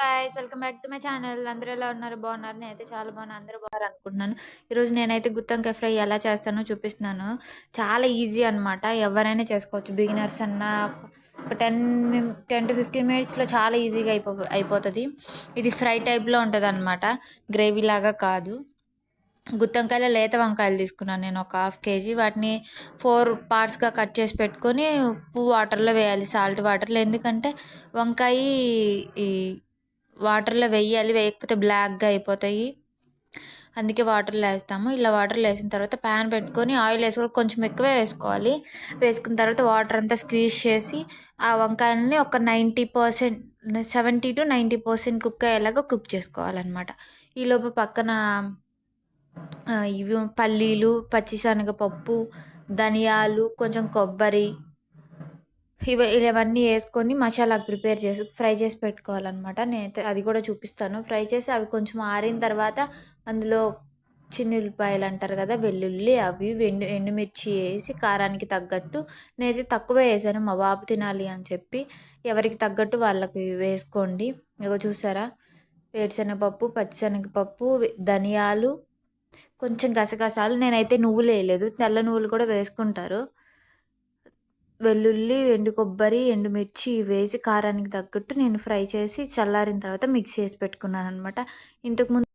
Guys welcome back to my channel అందరూ ఎలా ఉన్నారు? బాగున్నారు? నేనైతే చాలా బాగున్నాను. అందరూ బాగున్నారు అనుకుంటున్నాను. ఈరోజు నేనైతే గుత్తంకాయ ఫ్రై ఎలా చేస్తానో చూపిస్తున్నాను. చాలా ఈజీ అనమాట ఎవరైనా చేసుకోవచ్చు. బిగినర్స్ అన్న ఒక టెన్ టెన్ టు ఫిఫ్టీన్ మినిట్స్లో చాలా ఈజీగా అయిపో అయిపోతుంది. ఇది ఫ్రై టైప్లో ఉంటుంది అనమాట గ్రేవీ లాగా కాదు. గుత్తంకాయలు లేత వంకాయలు తీసుకున్నాను నేను. ఒక హాఫ్ కేజీ వాటిని ఫోర్ పార్ట్స్గా కట్ చేసి పెట్టుకొని ఉప్పు వాటర్లో వేయాలి. సాల్ట్ వాటర్లో ఎందుకంటే వంకాయ ఈ వాటర్లో వేయాలి వేయకపోతే బ్లాక్గా అయిపోతాయి. అందుకే వాటర్లో వేస్తాము ఇలా వాటర్లో వేసిన తర్వాత ప్యాన్ పెట్టుకొని ఆయిల్ వేసుకొని కొంచెం ఎక్కువే వేసుకోవాలి. వేసుకున్న తర్వాత వాటర్ అంతా స్క్వీజ్ చేసి ఆ వంకాయలని ఒక ninety percent seventy to ninety percent cook అయ్యేలాగా కుక్ చేసుకోవాలన్నమాట. ఈలోపు పక్కన ఇవి పల్లీలు పచ్చిశనగపప్పు ధనియాలు కొంచెం కొబ్బరి ఇవి ఇవన్నీ వేసుకొని మసాలా ప్రిపేర్ చేసి ఫ్రై చేసి పెట్టుకోవాలన్నమాట. నేనైతే అది కూడా చూపిస్తాను. ఫ్రై చేసి అవి కొంచెం ఆరిన తర్వాత అందులో చిన్న ఉల్లిపాయలు అంటారు కదా వెల్లుల్లి అవి ఎండు ఎండుమిర్చి వేసి కారానికి తగ్గట్టు. నేనైతే తక్కువ వేసాను. మా బాబు తినాలి అని చెప్పి ఎవరికి తగ్గట్టు వాళ్ళకి వేసుకోండి. ఇగో చూసారా? వేరుశనగపప్పు పచ్చిశనగపప్పు ధనియాలు కొంచెం గసగసాలు. నేనైతే నువ్వులు వేయలేదు. తెల్ల నువ్వులు కూడా వేసుకుంటారు. వెల్లుల్లి ఎండు కొబ్బరి ఎండుమిర్చి వేసి కారానికి తగ్గట్టు నేను ఫ్రై చేసి చల్లారిన తర్వాత మిక్స్ చేసి పెట్టుకున్నాను అనమాట ఇంతకుముందు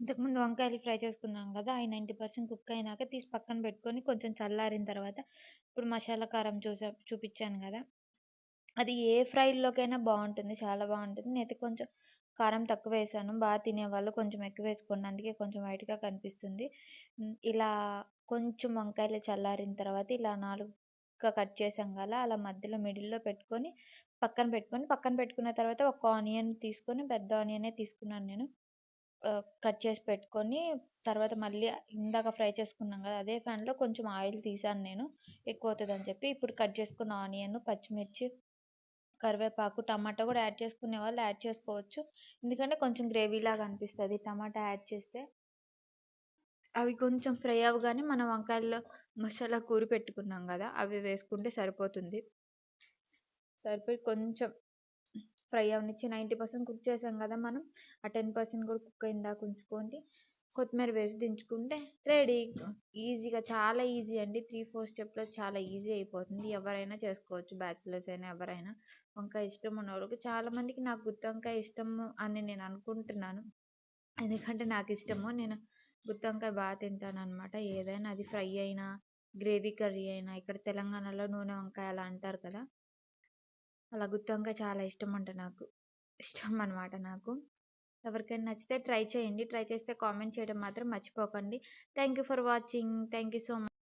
ఇంతకుముందు వంకాయలు ఫ్రై చేసుకున్నాం కదా అవి నైంటీ పర్సెంట్ కుక్ అయినాక తీసి పక్కన పెట్టుకొని కొంచెం చల్లారిన తర్వాత ఇప్పుడు మసాలా కారం చూసా చూపించాను కదా అది ఏ ఫ్రైలోకైనా బాగుంటుంది చాలా బాగుంటుంది. నేనైతే కొంచెం కారం తక్కువ వేసాను బాగా తినేవాళ్ళు కొంచెం ఎక్కువ వేసుకోండి అందుకే కొంచెం వైట్గా కనిపిస్తుంది. ఇలా కొంచెం వంకాయలు చల్లారిన తర్వాత ఇలా నాలుగు నాలుగుగా కట్ చేసాం కదా! అలా మధ్యలో మిడిల్లో పెట్టుకొని పక్కన పెట్టుకొని పక్కన పెట్టుకున్న తర్వాత ఒక ఆనియన్ తీసుకొని పెద్ద ఆనియనే తీసుకున్నాను నేను. కట్ చేసి పెట్టుకొని తర్వాత మళ్ళీ ఇందాక ఫ్రై చేసుకున్నాం కదా! అదే ప్యాన్లో కొంచెం ఆయిల్ తీసాను నేను ఎక్కువ అవుతుంది అని చెప్పి. ఇప్పుడు కట్ చేసుకున్న ఆనియన్ పచ్చిమిర్చి కరివేపాకు టమాటా కూడా యాడ్ చేసుకునే వాళ్ళు యాడ్ చేసుకోవచ్చు. ఎందుకంటే కొంచెం గ్రేవీ లాగా అనిపిస్తుంది టమాటా యాడ్ చేస్తే. అవి కొంచెం ఫ్రై అవ్వగానే మనం వంకాయల్లో మసాలా కూర పెట్టుకున్నాం కదా అవి వేసుకుంటే సరిపోతుంది. సరిపోయి కొంచెం ఫ్రై అవనిచ్చి నైంటీ పర్సెంట్ కుక్ చేసాం కదా మనం ఆ టెన్ పర్సెంట్ కూడా కుక్ అయిందాక ఉంచుకోండి. కొత్తిమీర వేసి దించుకుంటే రెడీ. ఈజీగా చాలా ఈజీ అండి. త్రీ ఫోర్ స్టెప్లో చాలా ఈజీ అయిపోతుంది. ఎవరైనా చేసుకోవచ్చు బ్యాచిలర్స్ అయినా ఎవరైనా. వంకాయ ఇష్టం ఉన్న వాళ్ళకి చాలామందికి నాకు గుత్తి వంకాయ ఇష్టము అని నేను అనుకుంటున్నాను. ఎందుకంటే నాకు ఇష్టము. నేను గుత్తి వంకాయ బాగా తింటాను అనమాట ఏదైనా అది ఫ్రై అయినా గ్రేవీ కర్రీ అయినా ఇక్కడ తెలంగాణలో నూనె వంకాయ అలా అంటారు కదా! అలా గుత్తి వంకాయ చాలా ఇష్టం అంట నాకు. ఇష్టం అనమాట నాకు. ఎవరికైనా నచ్చితే ట్రై చేయండి. ట్రై చేస్తే కామెంట్ చేయడం మాత్రం మర్చిపోకండి. Thank you for watching. Thank you so much